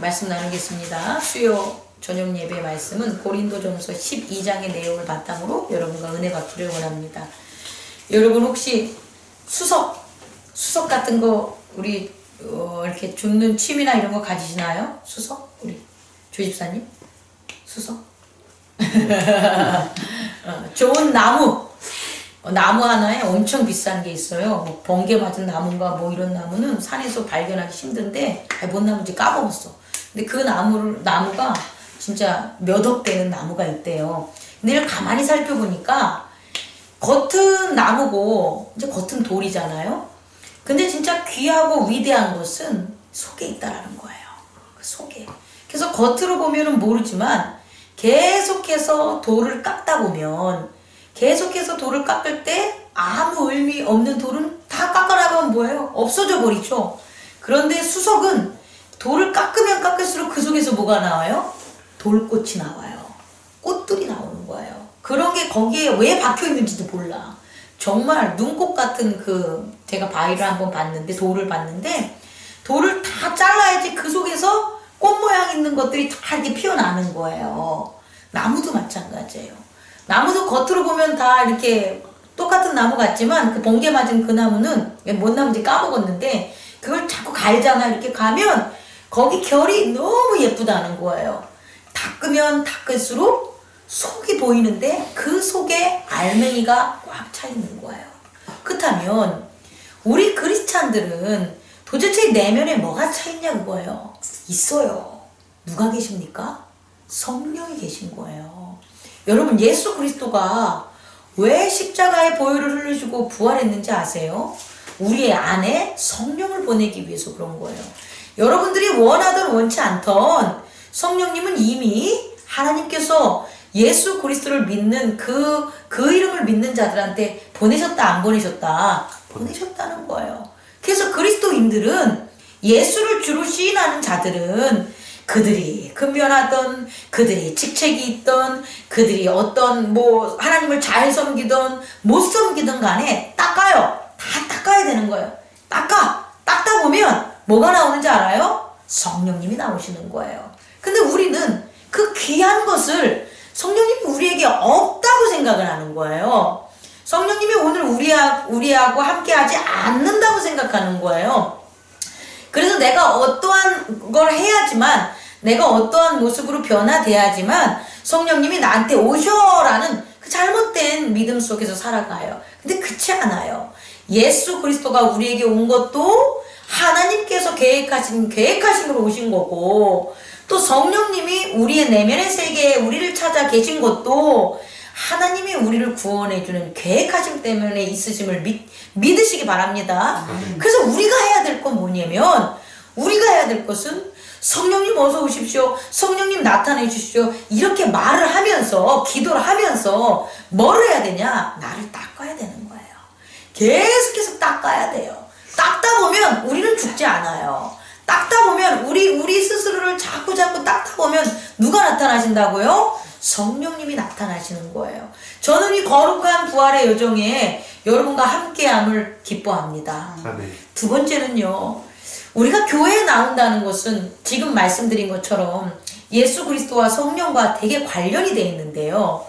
말씀 나누겠습니다. 수요 저녁 예배 말씀은 고린도전서 12장의 내용을 바탕으로 여러분과 은혜 받기를 원합니다. 여러분 혹시 수석 수석 같은 거 우리 어, 이렇게 줍는 취미나 이런 거 가지시나요? 수석 우리 조집사님 수석 어, 좋은 나무 어, 나무 하나에 엄청 비싼 게 있어요. 뭐 번개 맞은 나무인가 뭐 이런 나무는 산에서 발견하기 힘든데 아, 뭔 나무인지 까먹었어. 근데 그 나무를 나무가 진짜 몇 억 되는 나무가 있대요. 근데 가만히 살펴보니까 겉은 나무고 이제 겉은 돌이잖아요. 근데 진짜 귀하고 위대한 것은 속에 있다라는 거예요. 그 속에. 그래서 겉으로 보면은 모르지만 계속해서 돌을 깎다 보면 계속해서 돌을 깎을 때 아무 의미 없는 돌은 다 깎아나가면 뭐예요? 없어져 버리죠. 그런데 수석은 돌을 깎으면 깎을수록 그 속에서 뭐가 나와요? 돌꽃이 나와요. 꽃들이 나오는 거예요. 그런 게 거기에 왜 박혀 있는지도 몰라. 정말 눈꽃 같은 그 제가 바위를 한번 봤는데 돌을 봤는데 돌을 다 잘라야지 그 속에서 꽃 모양 있는 것들이 다 이렇게 피어나는 거예요. 나무도 마찬가지예요. 나무도 겉으로 보면 다 이렇게 똑같은 나무 같지만 그 번개 맞은 그 나무는 뭔 나무인지 까먹었는데 그걸 자꾸 갈잖아 이렇게 가면 거기 결이 너무 예쁘다는 거예요. 닦으면 닦을수록 속이 보이는데 그 속에 알맹이가 꽉 차 있는 거예요. 그렇다면 우리 크리스찬들은 도대체 내면에 뭐가 차 있냐 그거예요. 있어요. 누가 계십니까? 성령이 계신 거예요. 여러분 예수 그리스도가 왜 십자가의 보혈을 흘려주고 부활했는지 아세요? 우리의 안에 성령을 보내기 위해서 그런 거예요. 여러분들이 원하든 원치 않던 성령님은 이미 하나님께서 예수 그리스도를 믿는 그, 그 이름을 믿는 자들한테 보내셨다, 안 보내셨다? 보내셨다는 거예요. 그래서 그리스도인들은 예수를 주로 시인하는 자들은 그들이 근면하던 그들이 직책이 있던 그들이 어떤 뭐 하나님을 잘 섬기던 못 섬기던 간에 닦아요. 다 닦아야 되는 거예요. 닦아. 닦다 보면 뭐가 나오는지 알아요? 성령님이 나오시는 거예요. 근데 우리는 그 귀한 것을 성령님이 우리에게 없다고 생각을 하는 거예요. 성령님이 오늘 우리하, 우리하고 함께 하지 않는다고 생각하는 거예요. 그래서 내가 어떠한 걸 해야지만 내가 어떠한 모습으로 변화돼야지만 성령님이 나한테 오셔라는 그 잘못된 믿음 속에서 살아가요. 근데 그렇지 않아요. 예수 그리스도가 우리에게 온 것도 하나님께서 계획하신 계획하심으로 오신 거고 또 성령님이 우리의 내면의 세계에 우리를 찾아 계신 것도 하나님이 우리를 구원해 주는 계획하심 때문에 있으심을 믿, 믿으시기 바랍니다. 그래서 우리가 해야 될 건 뭐냐면 우리가 해야 될 것은 성령님 어서 오십시오. 성령님 나타내 주십시오. 이렇게 말을 하면서 기도를 하면서 뭘 해야 되냐? 나를 닦아야 되는 거예요. 계속해서 닦아야 돼요. 닦다 보면 우리는 죽지 않아요. 닦다 보면 우리 우리 스스로를 자꾸 자꾸 닦다 보면 누가 나타나신다고요? 성령님이 나타나시는 거예요. 저는 이 거룩한 부활의 여정에 여러분과 함께함을 기뻐합니다. 아멘. 두 번째는요. 우리가 교회에 나온다는 것은 지금 말씀드린 것처럼 예수 그리스도와 성령과 되게 관련이 돼 있는데요.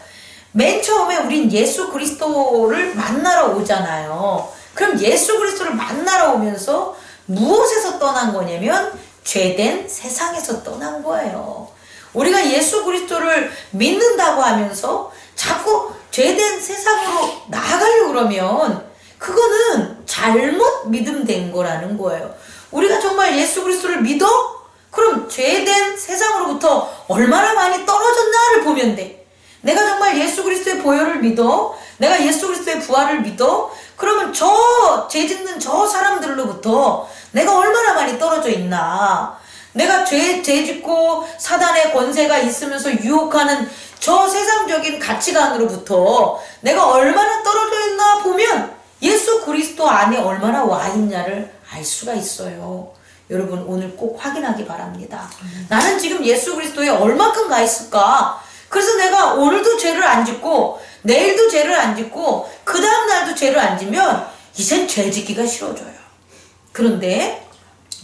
맨 처음에 우린 예수 그리스도를 만나러 오잖아요. 그럼 예수 그리스도를 만나러 오면서 무엇에서 떠난 거냐면 죄된 세상에서 떠난 거예요. 우리가 예수 그리스도를 믿는다고 하면서 자꾸 죄된 세상으로 나아가려고 그러면 그거는 잘못 믿음된 거라는 거예요. 우리가 정말 예수 그리스도를 믿어? 그럼 죄된 세상으로부터 얼마나 많이 떨어졌나를 보면 돼. 내가 정말 예수 그리스도의 보혈을 믿어? 내가 예수 그리스도의 부활을 믿어? 그러면 저 죄 짓는 저 사람들로부터 내가 얼마나 많이 떨어져 있나? 내가 죄, 죄 짓고 사단의 권세가 있으면서 유혹하는 저 세상적인 가치관으로부터 내가 얼마나 떨어져 있나 보면 예수 그리스도 안에 얼마나 와 있냐를 알 수가 있어요. 여러분 오늘 꼭 확인하기 바랍니다. 나는 지금 예수 그리스도에 얼마큼 가 있을까? 그래서 내가 오늘도 죄를 안 짓고 내일도 죄를 안 짓고 그 다음 날도 죄를 안 지면 이젠 죄 짓기가 싫어져요. 그런데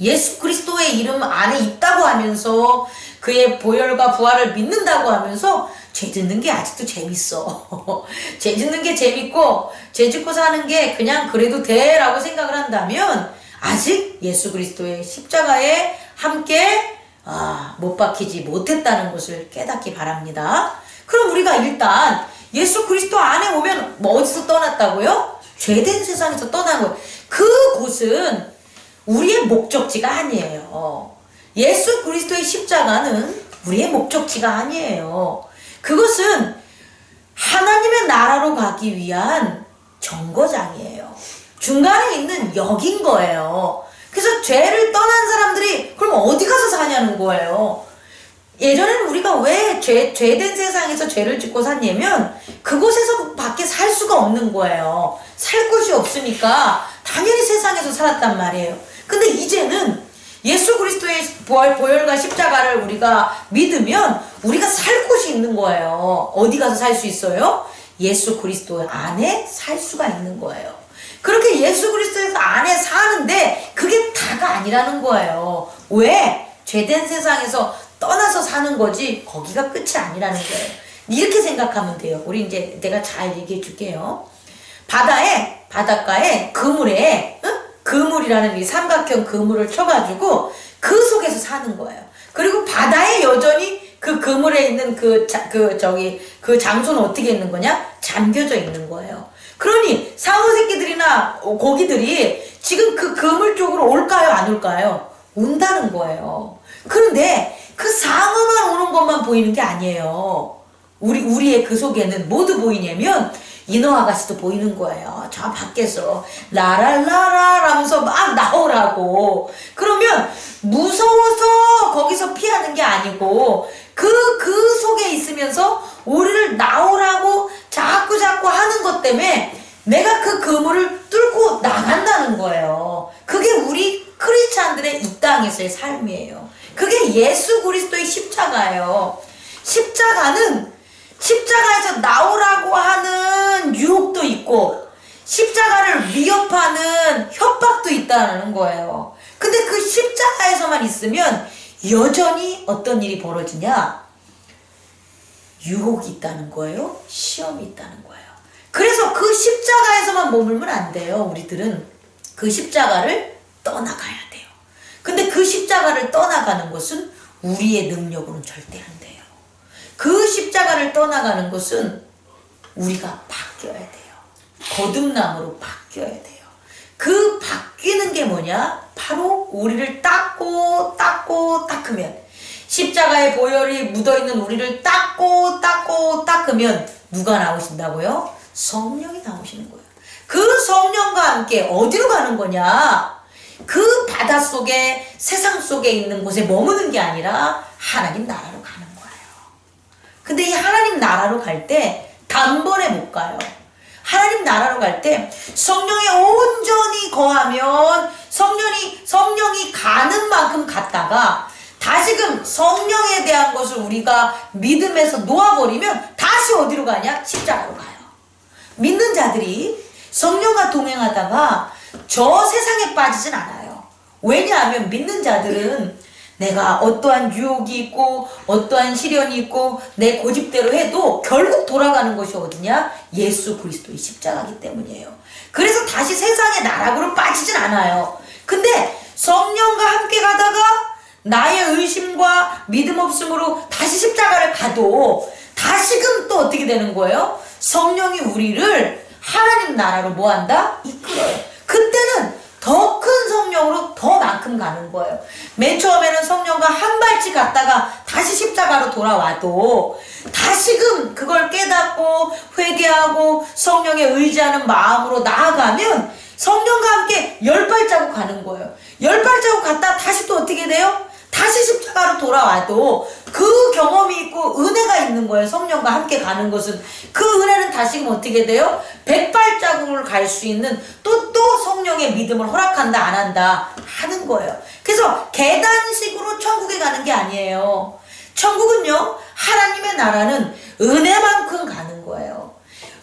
예수 그리스도의 이름 안에 있다고 하면서 그의 보혈과 부활을 믿는다고 하면서 죄 짓는 게 아직도 재밌어. 죄 짓는 게 재밌고 죄 짓고 사는 게 그냥 그래도 돼라고 생각을 한다면 아직 예수 그리스도의 십자가에 함께 아, 못 박히지 못했다는 것을 깨닫기 바랍니다. 그럼 우리가 일단 예수 그리스도 안에 오면 뭐 어디서 떠났다고요? 죄된 세상에서 떠난 거예요. 그 곳은 우리의 목적지가 아니에요. 예수 그리스도의 십자가는 우리의 목적지가 아니에요. 그것은 하나님의 나라로 가기 위한 정거장이에요. 중간에 있는 역인 거예요. 그래서 죄를 떠난 사람들이 그럼 어디 가서 사냐는 거예요. 예전에는 우리가 왜 죄, 죄된 세상에서 죄를 짓고 샀냐면 그곳에서 밖에 살 수가 없는 거예요. 살 곳이 없으니까 당연히 세상에서 살았단 말이에요. 근데 이제는 예수 그리스도의 보혈과 십자가를 우리가 믿으면 우리가 살 곳이 있는 거예요. 어디 가서 살 수 있어요? 예수 그리스도 안에 살 수가 있는 거예요. 그렇게 예수 그리스도 안에 사는데 그게 다가 아니라는 거예요. 왜? 죄된 세상에서 떠나서 사는 거지 거기가 끝이 아니라는 거예요. 이렇게 생각하면 돼요. 우리 이제 내가 잘 얘기해 줄게요. 바다에 바닷가에 그물에 응? 그물이라는 이 삼각형 그물을 쳐가지고 그 속에서 사는 거예요. 그리고 바다에 여전히 그 그물에 있는 그, 자, 그, 저기, 그 장소는 어떻게 있는 거냐? 잠겨져 있는 거예요. 그러니 상어 새끼들이나 고기들이 지금 그 그물 쪽으로 올까요? 안 올까요? 온다는 거예요. 그런데 그 상어만 오는 것만 보이는 게 아니에요. 우리, 우리의 그 속에는 모두 보이냐면 인어 아가씨도 보이는 거예요. 저 밖에서 라랄라라 라면서 막 나오라고. 그러면 무서워서 거기서 피하는 게 아니고 그, 그 속에 있으면서 우리를 나오라고 자꾸 자꾸 하는 것 때문에 내가 그 그물을 뚫고 나간다는 거예요. 그게 우리 크리스찬들의 이 땅에서의 삶이에요. 그게 예수 그리스도의 십자가예요. 십자가는 십자가에서 나오라고 하는 유혹도 있고 십자가를 위협하는 협박도 있다는 거예요. 근데 그 십자가에서만 있으면 여전히 어떤 일이 벌어지냐? 유혹이 있다는 거예요. 시험이 있다는 거예요. 그래서 그 십자가에서만 머물면 안 돼요. 우리들은 그 십자가를 떠나가야 돼요. 근데 그 십자가를 떠나가는 것은 우리의 능력으로는 절대 안 돼요. 그 십자가를 떠나가는 것은 우리가 바뀌어야 돼요. 거듭남으로 바뀌어야 돼요. 그 바뀌는 게 뭐냐? 바로 우리를 닦고 닦고 닦으면 십자가의 보혈이 묻어있는 우리를 닦고 닦고 닦으면 누가 나오신다고요? 성령이 나오시는 거예요. 그 성령과 함께 어디로 가는 거냐? 그 바다 속에 세상 속에 있는 곳에 머무는 게 아니라 하나님 나라로 근데 이 하나님 나라로 갈 때 단번에 못 가요. 하나님 나라로 갈 때 성령이 온전히 거하면 성령이 성령이 가는 만큼 갔다가 다시금 성령에 대한 것을 우리가 믿음에서 놓아버리면 다시 어디로 가냐? 십자가로 가요. 믿는 자들이 성령과 동행하다가 저 세상에 빠지진 않아요. 왜냐하면 믿는 자들은 내가 어떠한 유혹이 있고 어떠한 시련이 있고 내 고집대로 해도 결국 돌아가는 것이 어디냐? 예수 그리스도의 십자가기 때문이에요. 그래서 다시 세상의 나락으로 빠지진 않아요. 근데 성령과 함께 가다가 나의 의심과 믿음 없음으로 다시 십자가를 가도 다시금 또 어떻게 되는 거예요? 성령이 우리를 하나님 나라로 뭐한다? 이끌어요. 그때는 더 큰 성령으로 더 만큼 가는 거예요. 맨 처음에는 성령과 한 발씩 갔다가 다시 십자가로 돌아와도 다시금 그걸 깨닫고 회개하고 성령에 의지하는 마음으로 나아가면 성령과 함께 열 발자국 가는 거예요. 열 발자국 갔다 다시 또 어떻게 돼요? 다시 십자가로 돌아와도 그 경험이 있고 은혜가 있는 거예요. 성령과 함께 가는 것은 그 은혜는 다시금 어떻게 돼요? 백발자국을 갈 수 있는 또또 성령의 믿음을 허락한다 안 한다 하는 거예요. 그래서 계단식으로 천국에 가는 게 아니에요. 천국은요 하나님의 나라는 은혜만큼 가는 거예요.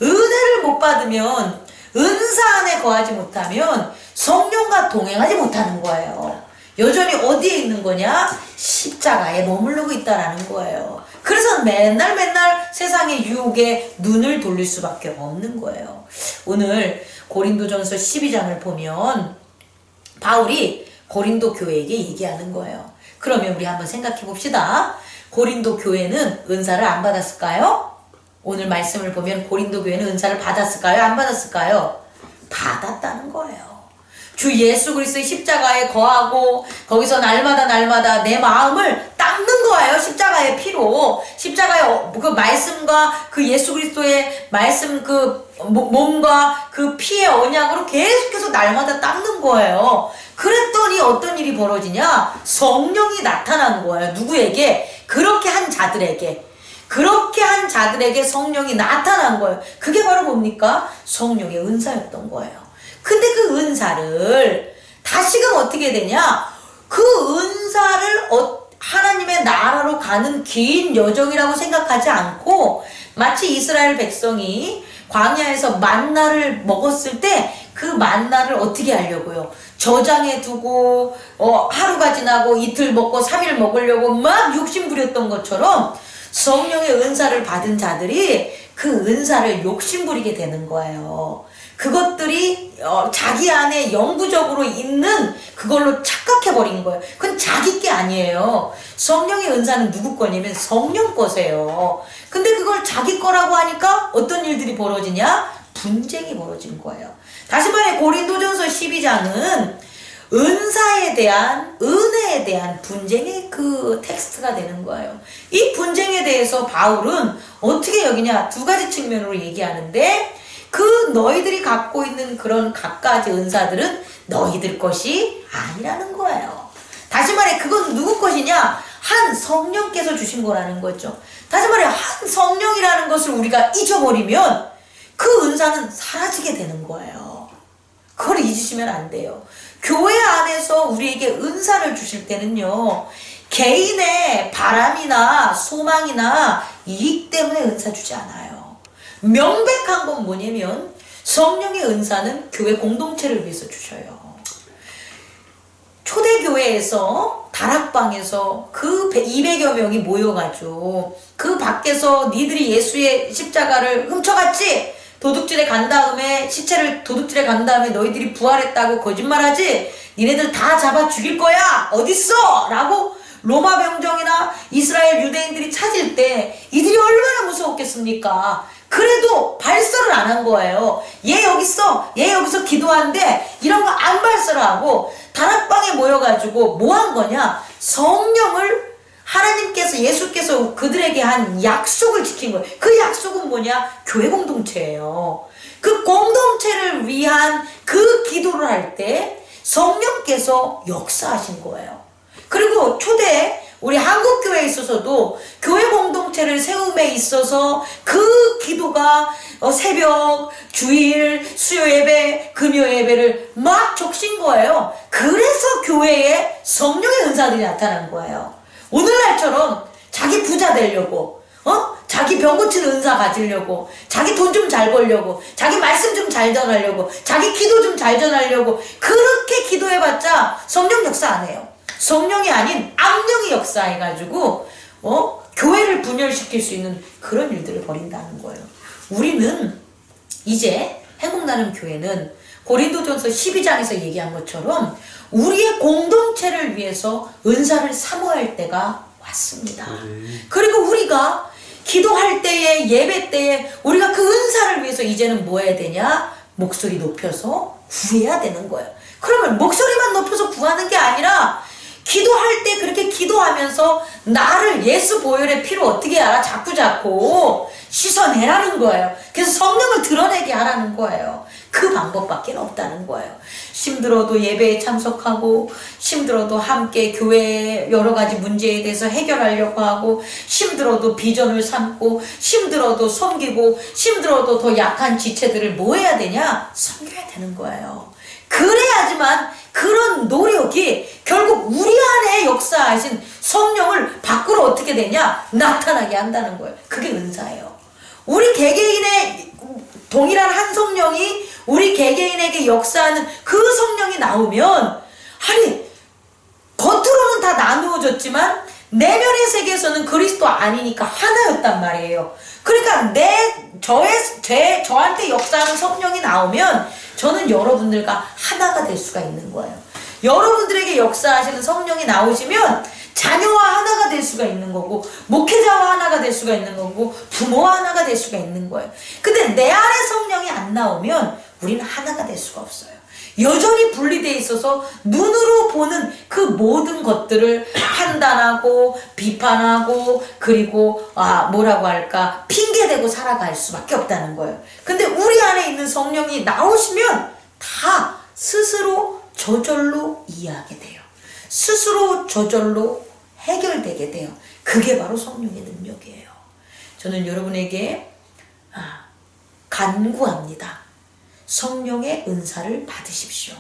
은혜를 못 받으면 은사 안에 거하지 못하면 성령과 동행하지 못하는 거예요. 여전히 어디에 있는 거냐? 십자가에 머무르고 있다라는 거예요. 그래서 맨날 맨날 세상의 유혹에 눈을 돌릴 수밖에 없는 거예요. 오늘 고린도전서 12장을 보면 바울이 고린도 교회에게 얘기하는 거예요. 그러면 우리 한번 생각해 봅시다. 고린도 교회는 은사를 안 받았을까요? 오늘 말씀을 보면 고린도 교회는 은사를 받았을까요? 안 받았을까요? 받았다는 거예요. 주 예수 그리스도의 십자가에 거하고 거기서 날마다 날마다 내 마음을 닦는 거예요. 십자가의 피로. 십자가의 어, 그 말씀과 그 예수 그리스도의 말씀 그 몸과 그 피의 언약으로 계속해서 날마다 닦는 거예요. 그랬더니 어떤 일이 벌어지냐? 성령이 나타난 거예요. 누구에게? 그렇게 한 자들에게. 그렇게 한 자들에게 성령이 나타난 거예요. 그게 바로 뭡니까? 성령의 은사였던 거예요. 근데 그 은사를 다시금 어떻게 되냐? 그 은사를 어, 하나님의 나라로 가는 긴 여정이라고 생각하지 않고 마치 이스라엘 백성이 광야에서 만나를 먹었을 때 그 만나를 어떻게 하려고요? 저장해 두고 어, 하루가 지나고 이틀 먹고 3일 먹으려고 막 욕심 부렸던 것처럼 성령의 은사를 받은 자들이 그 은사를 욕심 부리게 되는 거예요. 그것들이 어, 자기 안에 영구적으로 있는 그걸로 착각해 버린 거예요. 그건 자기 게 아니에요. 성령의 은사는 누구 거냐면 성령 거세요. 근데 그걸 자기 거라고 하니까 어떤 일들이 벌어지냐? 분쟁이 벌어진 거예요. 다시 말해 고린도전서 12장은 은사에 대한 은혜에 대한 분쟁의 그 텍스트가 되는 거예요. 이 분쟁에 대해서 바울은 어떻게 여기냐 두 가지 측면으로 얘기하는데 그 너희들이 갖고 있는 그런 갖가지 은사들은 너희들 것이 아니라는 거예요. 다시 말해 그건 누구 것이냐? 한 성령께서 주신 거라는 거죠. 다시 말해 한 성령이라는 것을 우리가 잊어버리면 그 은사는 사라지게 되는 거예요. 그걸 잊으시면 안 돼요. 교회 안에서 우리에게 은사를 주실 때는요. 개인의 바람이나 소망이나 이익 때문에 은사 주지 않아요. 명백한 건 뭐냐면 성령의 은사는 교회 공동체를 위해서 주셔요. 초대교회에서 다락방에서 그 200여 명이 모여가지고 그 밖에서 니들이 예수의 십자가를 훔쳐갔지? 도둑질에 간 다음에 시체를 도둑질에 간 다음에 너희들이 부활했다고 거짓말하지? 니네들 다 잡아 죽일 거야! 어딨어? 라고 로마 병정이나 이스라엘 유대인들이 찾을 때 이들이 얼마나 무서웠겠습니까? 그래도 발설을 안 한 거예요. 얘 여기 있어. 얘 여기서 기도하는데 이런 거 안 발설하고 다락방에 모여가지고 뭐 한 거냐? 성령을 하나님께서 예수께서 그들에게 한 약속을 지킨 거예요. 그 약속은 뭐냐? 교회 공동체예요. 그 공동체를 위한 그 기도를 할 때 성령께서 역사하신 거예요. 그리고 초대 우리 한국 교회에 있어서도 교회 공동체를 세움에 있어서 그 기도가 어, 새벽, 주일, 수요 예배, 금요 예배를 막 적신 거예요. 그래서 교회에 성령의 은사들이 나타난 거예요. 오늘날처럼 자기 부자 되려고 어? 자기 병 고치는 은사 가지려고 자기 돈 좀 잘 벌려고 자기 말씀 좀 잘 전하려고 자기 기도 좀 잘 전하려고 그렇게 기도해봤자 성령 역사 안 해요. 성령이 아닌 악령이 역사해가지고 어? 교회를 분열시킬 수 있는 그런 일들을 벌인다는 거예요. 우리는 이제 행복나눔 교회는 고린도전서 12장에서 얘기한 것처럼 우리의 공동체를 위해서 은사를 사모할 때가 왔습니다. 그리고 우리가 기도할 때에 예배 때에 우리가 그 은사를 위해서 이제는 뭐 해야 되냐? 목소리 높여서 구해야 되는 거예요. 그러면 목소리만 높여서 구하는 게 아니라 기도할 때 그렇게 기도하면서 나를 예수 보혈의 피로 어떻게 알아? 자꾸 자꾸 씻어내라는 거예요. 그래서 성령을 드러내게 하라는 거예요. 그 방법밖에 없다는 거예요. 힘들어도 예배에 참석하고 힘들어도 함께 교회의 여러 가지 문제에 대해서 해결하려고 하고 힘들어도 비전을 삼고 힘들어도 섬기고 힘들어도 더 약한 지체들을 뭐 해야 되냐? 섬겨야 되는 거예요. 그래야지만 그런 노력이 결국 우리 안에 역사하신 성령을 밖으로 어떻게 되냐? 나타나게 한다는 거예요. 그게 은사예요. 우리 개개인의 동일한 한 성령이 우리 개개인에게 역사하는 그 성령이 나오면 아니 겉으로는 다 나누어졌지만 내면의 세계에서는 그리스도 아니니까 하나였단 말이에요. 그러니까 내 저의 제 저한테 역사하는 성령이 나오면 저는 여러분들과 하나가 될 수가 있는 거예요. 여러분들에게 역사하시는 성령이 나오시면 자녀와 하나가 될 수가 있는 거고 목회자와 하나가 될 수가 있는 거고 부모와 하나가 될 수가 있는 거예요. 근데 내 안에 성령이 안 나오면 우리는 하나가 될 수가 없어요. 여전히 분리되어 있어서 눈으로 보는 그 모든 것들을 판단하고 비판하고 그리고 아 뭐라고 할까 핑계대고 살아갈 수밖에 없다는 거예요. 근데 우리 안에 있는 성령이 나오시면 다 스스로 저절로 이해하게 돼요. 스스로 저절로 해결되게 돼요. 그게 바로 성령의 능력이에요. 저는 여러분에게 아, 간구합니다. 성령의 은사를 받으십시오.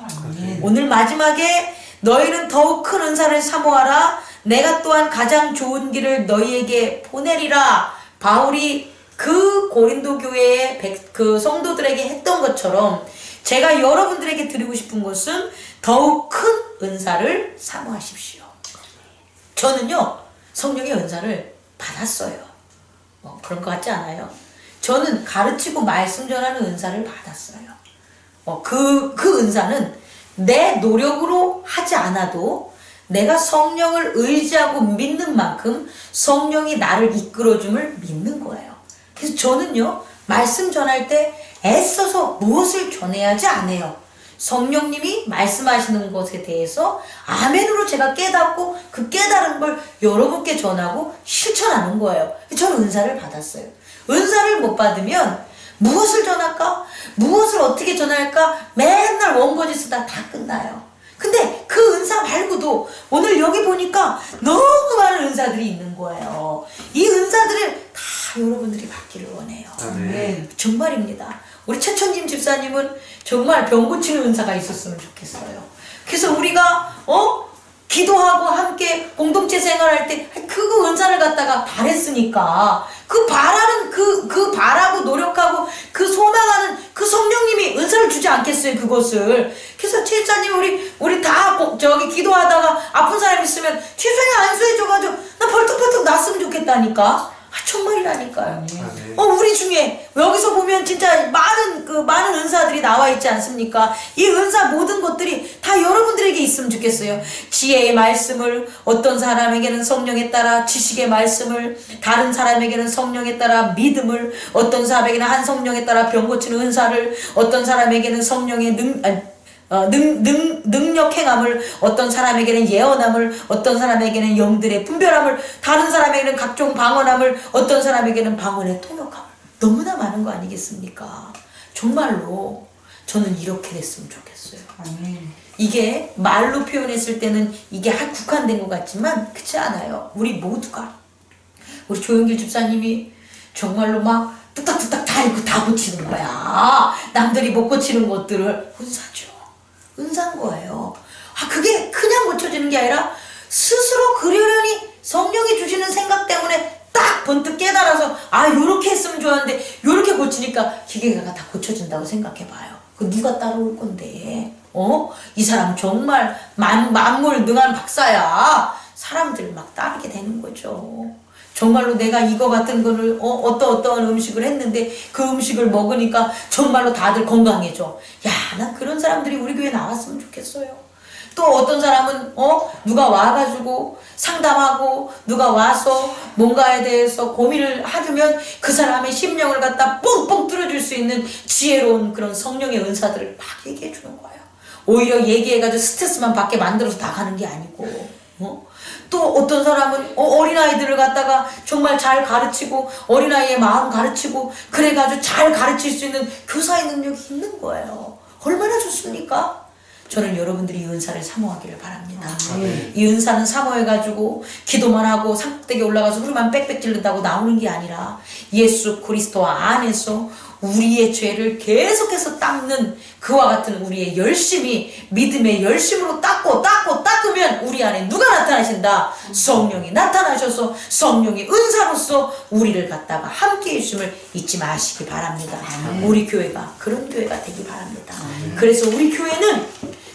오늘 마지막에 너희는 더욱 큰 은사를 사모하라. 내가 또한 가장 좋은 길을 너희에게 보내리라. 바울이 그 고린도 교회의 백- 그 성도들에게 했던 것처럼 제가 여러분들에게 드리고 싶은 것은 더욱 큰 은사를 사모하십시오. 저는요 성령의 은사를 받았어요. 뭐 그런 것 같지 않아요? 저는 가르치고 말씀 전하는 은사를 받았어요. 어, 그, 그 은사는 내 노력으로 하지 않아도 내가 성령을 의지하고 믿는 만큼 성령이 나를 이끌어줌을 믿는 거예요. 그래서 저는요, 말씀 전할 때 애써서 무엇을 전해야지 않아요. 성령님이 말씀하시는 것에 대해서 아멘으로 제가 깨닫고 그 깨달은 걸 여러분께 전하고 실천하는 거예요. 저는 은사를 받았어요. 은사를 못 받으면 무엇을 전할까? 무엇을 어떻게 전할까? 맨날 원고지 쓰다 다 끝나요. 근데 그 은사 말고도 오늘 여기 보니까 너무 많은 은사들이 있는 거예요. 이 은사들을 다 여러분들이 받기를 원해요. 아멘. 정말입니다. 우리 최천님 집사님은 정말 병 고치는 은사가 있었으면 좋겠어요. 그래서 우리가 어 기도하고 함께 공동체 생활할 때 그거 은사를 갖다가 바랬으니까 그 바라는 그 그 바라고 노력하고 그 소망하는 그 성령님이 은사를 주지 않겠어요 그것을. 그래서 최자님 우리 우리 다 고- 저기 기도하다가 아픈 사람 있으면 최선이 안수해줘가지고 나 벌떡벌떡 났으면 좋겠다니까. 아 정말이라니까요. 아멘. 어, 우리 중에 여기서 보면 진짜 많은 그 많은 은사들이 나와 있지 않습니까? 이 은사 모든 것들이 다 여러분들에게 있으면 좋겠어요. 지혜의 말씀을 어떤 사람에게는 성령에 따라 지식의 말씀을 다른 사람에게는 성령에 따라 믿음을 어떤 사람에게는 한 성령에 따라 병 고치는 은사를 어떤 사람에게는 성령의 능 아니, 어, 능, 능, 능력 행함을 어떤 사람에게는 예언함을 어떤 사람에게는 영들의 분별함을 다른 사람에게는 각종 방언함을 어떤 사람에게는 방언의 통역함을 너무나 많은 거 아니겠습니까? 정말로 저는 이렇게 됐으면 좋겠어요. 아멘. 이게 말로 표현했을 때는 이게 한 국한된 것 같지만 그렇지 않아요. 우리 모두가 우리 조영길 집사님이 정말로 막 뚝딱뚝딱 다 읽고 다 고치는 거야. 남들이 못 고치는 것들을 은사죠. 은사인 거예요. 아 그게 그냥 고쳐지는 게 아니라 스스로 그러려니 성령이 주시는 생각 때문에 딱 번뜩 깨달아서 아 요렇게 했으면 좋았는데 요렇게 고치니까 기계가 다 고쳐진다고 생각해봐요. 그 누가 따라올 건데? 어? 이 사람 정말 만, 만물 능한 박사야. 사람들 막 따르게 되는 거죠. 정말로 내가 이거 같은 거를 어, 어떠 어떠한 음식을 했는데 그 음식을 먹으니까 정말로 다들 건강해져. 야, 나 그런 사람들이 우리 교회 나왔으면 좋겠어요. 또 어떤 사람은 어 누가 와가지고 상담하고 누가 와서 뭔가에 대해서 고민을 하면 그 사람의 심령을 갖다 뻥뻥 뚫어줄 수 있는 지혜로운 그런 성령의 은사들을 막 얘기해 주는 거예요. 오히려 얘기해가지고 스트레스만 받게 만들어서 나가는 게 아니고 어? 또 어떤 사람은 어, 어린아이들을 갖다가 정말 잘 가르치고 어린아이의 마음 가르치고 그래가지고 잘 가르칠 수 있는 교사의 능력이 있는 거예요. 얼마나 좋습니까? 저는 여러분들이 이 은사를 사모하기를 바랍니다. 아멘. 이 은사는 사모해가지고 기도만 하고 산꼭대기 올라가서 후루만 빽빽 찔른다고 나오는 게 아니라 예수 그리스도 안에서 우리의 죄를 계속해서 닦는 그와 같은 우리의 열심이 믿음의 열심으로 닦고 닦고 닦으면 우리 안에 누가 나타나신다? 성령이 나타나셔서 성령의 은사로서 우리를 갖다가 함께 해주심을 잊지 마시기 바랍니다. 우리 교회가 그런 교회가 되기 바랍니다. 그래서 우리 교회는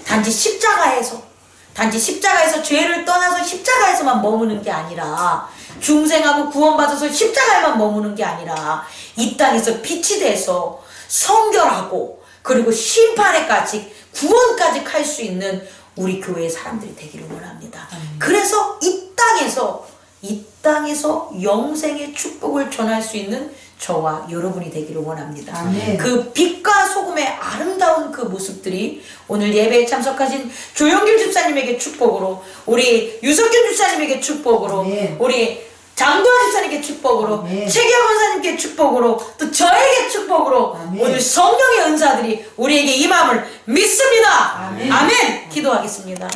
단지 십자가에서 단지 십자가에서 죄를 떠나서 십자가에서만 머무는 게 아니라 중생하고 구원받아서 십자가에만 머무는 게 아니라 이 땅에서 빛이 돼서 성결하고 그리고 심판에까지 구원까지 갈 수 있는 우리 교회의 사람들이 되기를 원합니다. 그래서 이 땅에서 이 땅에서 영생의 축복을 전할 수 있는 저와 여러분이 되기를 원합니다. 아멘. 그 빛과 소금의 아름다운 그 모습들이 오늘 예배에 참석하신 조영길 집사님에게 축복으로 우리 유석균 집사님에게 축복으로 아멘. 우리 장도환 집사님께 축복으로 아멘. 최기영 원사님께 축복으로 또 저에게 축복으로 아멘. 오늘 성령의 은사들이 우리에게 임함을 믿습니다. 아멘. 아멘. 기도하겠습니다.